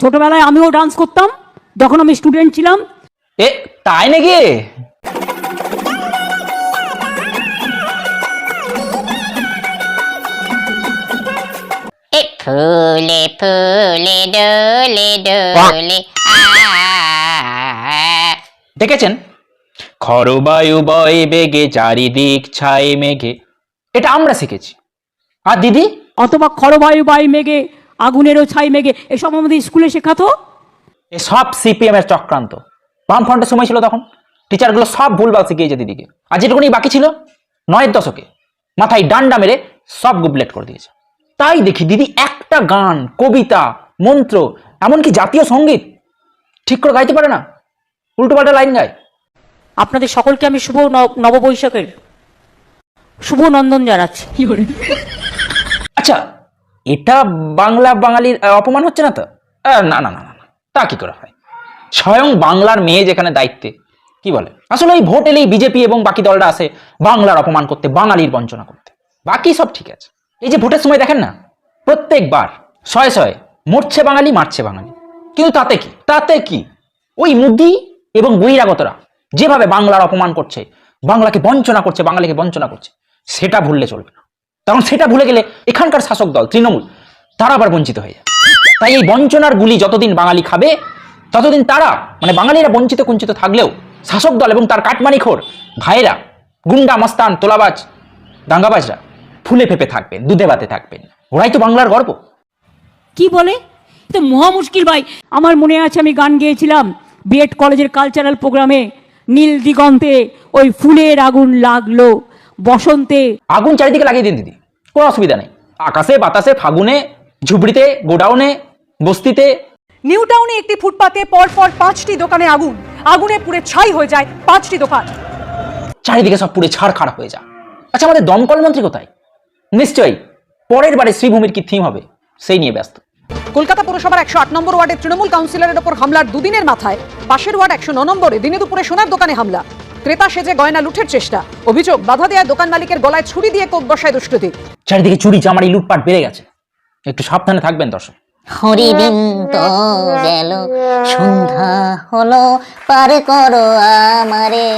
ছোটবেলায় আমিও ডান্স করতাম যখন আমি স্টুডেন্ট ছিলাম। এ তাই নাকি? এ ফুলে ফুলে ডোলে ডোলে দেখেছেন? খরবায়ু বয় বেগে চারিদিক ছাই মেঘে। এটা আমরা শিখেছি। আর দিদি? অথবা খরবায়ু বাই মেঘে আগুনেরও ছাই মেঘে এসব আমাদের স্কুলে শেখাতো? এ সব সিপিএম এর চক্রান্ত। বামফ্রন্টের সময় ছিল তখন। টিচারগুলো সব ভুলভাল শিখিয়েছে দিদিকে। আর যেটুকুনি বাকি ছিল নয়ের দশকে মাথায় ডান্ডা মেরে সব গুবলেট করে দিয়েছে। তাই দেখি দিদি একটা গান কবিতা মন্ত্র এমনকি জাতীয় সংগীত ঠিক করে গাইতে পারে না। উল্টোপাল্টা লাইন গায়। আপনাদের সকলকে আমি শুভ নববৈশাখের শুভ নন্দন জানাচ্ছি। আচ্ছা এটা বাংলা বাঙালির অপমান হচ্ছে না তো? না না না না তা কি করে হয়? স্বয়ং বাংলার মেয়ে যেখানে দায়িত্বে, কি বলে? আসলে এই ভোট এলেই বিজেপি এবং বাকি দলটা আসে বাংলার অপমান করতে, বাঙালির বঞ্চনা করতে। বাকি সব ঠিক আছে। এই যে ভোটের সময় দেখেন না? প্রত্যেকবার শয়ে শয়ে, মরছে বাঙালি, মারছে বাঙালি। কিন্তু তাতে কি? তাতে কি? ওই মুদি এবং বহিরাগতরা যেভাবে বাংলার অপমান করছে, বাংলাকে বঞ্চনা করছে, বাঙালিকে বঞ্চনা করছে, সেটা ভুললে চলবে না। কারণ সেটা ভুলে গেলে এখানকার শাসক দল, তৃণমূল, তারা আবার বঞ্চিত হয়ে যায়। তাই এই বঞ্চনার গুলি যতদিন বাঙালি খাবে, ততদিন তারা মানে বাঙালিরা বঞ্চিত কুঞ্চিত থাকলেও শাসক দল এবং তার কাটমানিখোর ভাইয়েরা, গুন্ডা, মস্তান, তোলাবাজ, দাঙ্গাবাজরা ফুলে ফেপে থাকবেন দুধে ভাতে থাকবেন। ওরাই তো বাংলার গর্ব। কি বলে? তো মহা মুশকিল ভাই। আমার মনে আছে, আমি গান গেয়েছিলাম বিএড কলেজের কালচারাল প্রোগ্রামে নীল দিগন্তে ওই ফুলের আগুন লাগল। বসন্তে। আগুন চারিদিকে লাগিয়ে দিন দিদি কোনো অসুবিধা নেই। আকাশে বাতাসে ফাগুনে ঝুবড়িতে গোডাউনে বস্তিতে। নিউ টাউনে একটি ফুটপাতে পরপর পাঁচটি দোকানে আগুন। আগুনে পুড়ে ছাই হয়ে যায় পাঁচটি দোকান। চারিদিকে সব পুড়ে ছাড় খাড় হয়ে যায়। আচ্ছা আমাদের দমকল মন্ত্রী কোথায়? নিশ্চয়ই। পরের বারে শ্রীভূমির কি থিম হবে? সেই নিয়ে ব্যস্ত। কলকাতা পুরসভার একশো আট নম্বর ওয়ার্ডের তৃণমূল কাউন্সিলরের ওপর হামলার দুদিনের মাথায়। পাশের ওয়ার্ড একশো নম্বরে দিনে দুপুরে সোনার দোকানে হামলা। ক্রেতা সেজে গয়না লুঠের চেষ্টা। অভিযোগ বাধা দেয়া দোকান মালিকের গলায় ছুরি দিয়ে কোপ বসায় দুষ্কৃতী। চারিদিকে চুরি চামারি লুটপাট বেড়ে গেছে। একটু সাবধানে থাকবেন দর্শক। হরিদিন তো গেল সন্ধ্যা হলো পার করো আমারে।